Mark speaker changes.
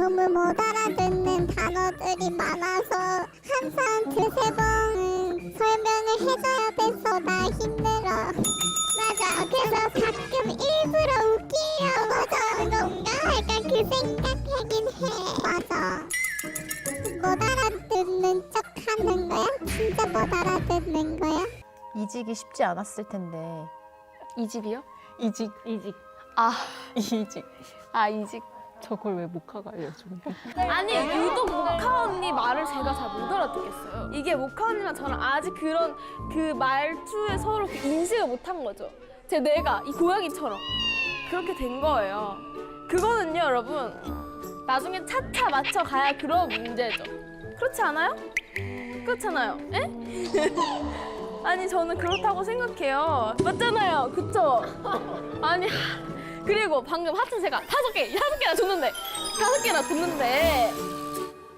Speaker 1: 너무 못 알아듣는 단어들이 많아서 항상 두세 번 설명을 해줘야 돼서 나 힘들어. 맞아. 그래서 가끔 일부러 웃기려고 저런 건가? 약간 그 생각하긴 해. 맞아. 못 알아듣는 척 하는 거야? 진짜 못 알아듣는 거야?
Speaker 2: 이직이 쉽지 않았을 텐데.
Speaker 3: 이직이요?
Speaker 4: 이직
Speaker 3: 이직.
Speaker 4: 아 이직
Speaker 3: 아 이직.
Speaker 4: 저걸 왜 모카가 알려줘?
Speaker 3: 아니 유독 모카 언니 말을 제가 잘 못 알아듣겠어요. 이게 모카 언니랑 저랑 아직 그런 그 말투에 서로 그 인식을 못한 거죠. 제 내가 이 고양이처럼 그렇게 된 거예요. 그거는요 여러분 나중에 차차 맞춰 가야 그런 문제죠. 그렇지 않아요? 그렇잖아요. 에? 아니 저는 그렇다고 생각해요. 맞잖아요. 그쵸? 아니 하- 그리고 방금 하트 제가 다섯 개, 다섯 개나 줬는데 다섯 개나 줬는데